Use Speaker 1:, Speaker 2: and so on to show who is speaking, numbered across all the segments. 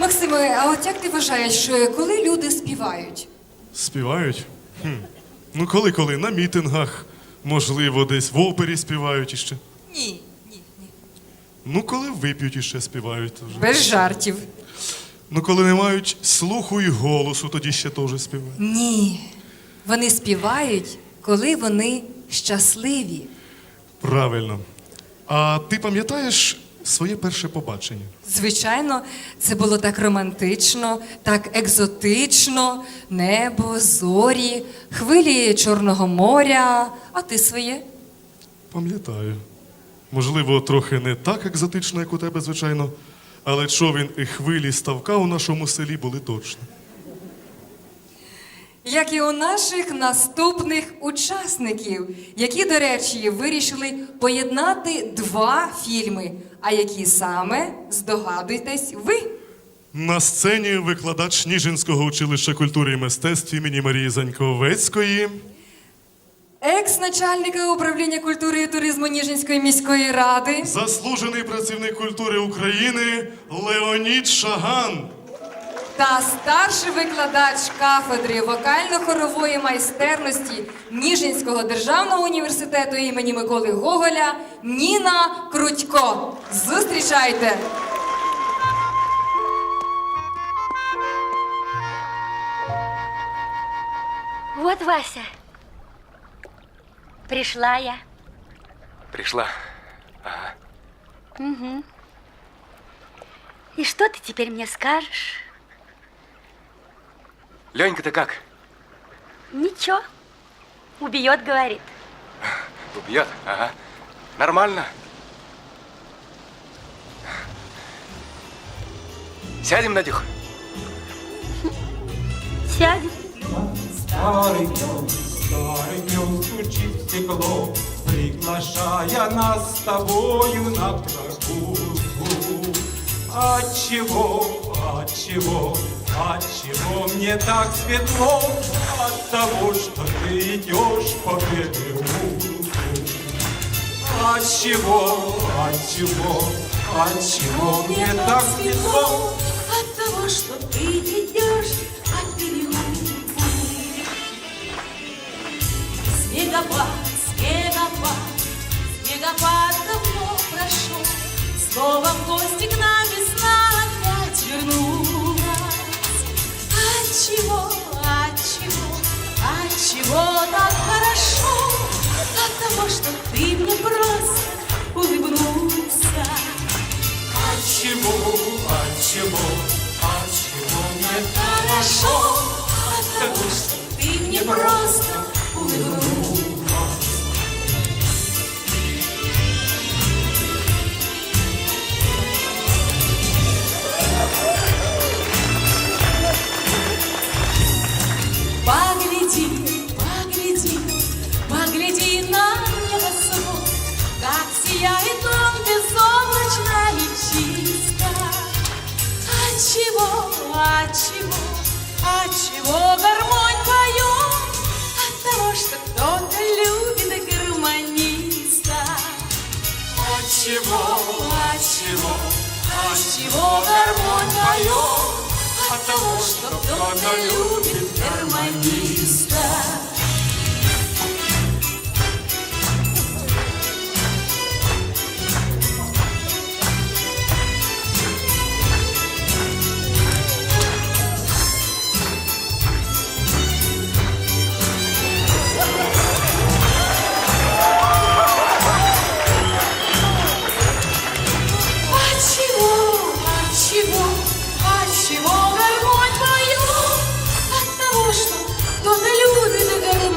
Speaker 1: Максиме, а от як ти вважаєш, е, коли люди співають?
Speaker 2: Співають? Хм. Ну, коли-коли, на мітингах, можливо, десь в опері співають іще.
Speaker 1: Ні, ні, ні.
Speaker 2: Ну, коли вип'ють іще співають. Вже.
Speaker 1: Без жартів.
Speaker 2: Ну, коли не мають слуху і голосу, тоді ще теж співають.
Speaker 1: Ні. Вони співають, коли вони щасливі.
Speaker 2: Правильно. А ти пам'ятаєш своє перше побачення?
Speaker 1: Звичайно, це було так романтично, так екзотично, небо, зорі, хвилі Чорного моря. А ти своє?
Speaker 2: Пам'ятаю. Можливо, трохи не так екзотично, як у тебе, звичайно, але човін і хвилі ставка у нашому селі були точно.
Speaker 1: Як і у наших наступних учасників, які, до речі, вирішили поєднати два фільми. А які саме здогадуйтесь ви?
Speaker 2: На сцені викладач Ніжинського училища культури і мистецтв імені Марії Заньковецької.
Speaker 1: Екс-начальника управління культури і туризму Ніжинської міської ради.
Speaker 2: Заслужений працівник культури України Леонід Шаган.
Speaker 1: Та старший викладач кафедри вокально-хорової майстерності Ніжинського державного університету імені Миколи Гоголя Ніна Крутько. Зустрічайте!
Speaker 3: Вот, Вася. Пришла я.
Speaker 4: Пришла.
Speaker 3: И что ты теперь мне скажешь?
Speaker 4: Ленька-то как?
Speaker 3: Ничего. Убьет, говорит.
Speaker 4: Убьет? Ага. Нормально. Сядем, Надюх?
Speaker 3: Сядет.
Speaker 5: Старый днем, старый днем стучит в стекло, Приглашая нас с тобою на прогулку. Отчего, отчего, отчего мне так светло? От того, что ты идешь по переулку. Отчего, отчего, отчего мне так светло?
Speaker 6: отчего так хорошо? От того, что ты мне просто улыбнулся.
Speaker 5: Отчего, отчего, отчего мне
Speaker 6: Хорошо от того, что ты мне просто улыбнулся. Отчего, отчего, отчего гармонь поет? От того, что кто-то любит гармониста.
Speaker 5: Отчего,
Speaker 6: Отчего, отчего гармонь поет? От того, что кто-то любит гармониста.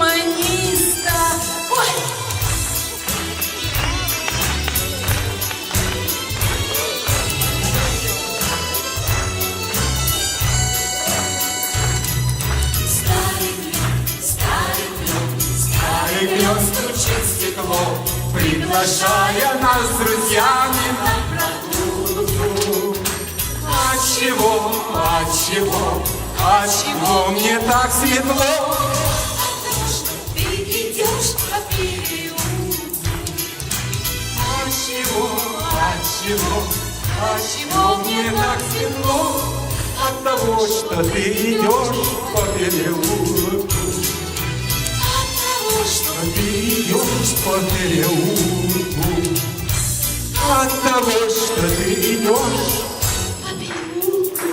Speaker 6: Романістка. Ой! Старий клен,
Speaker 5: старий приглашая нас с друзьями на прогулку. А чего, а чего, а чего мне так светло?
Speaker 6: идешь по переулку.
Speaker 5: Отчего, отчего, чего, от чего мне так светло? От того, что ты идешь по переулку.
Speaker 6: От того, что
Speaker 5: Что ты идешь по переулку. От того, что ты идешь
Speaker 6: по переулку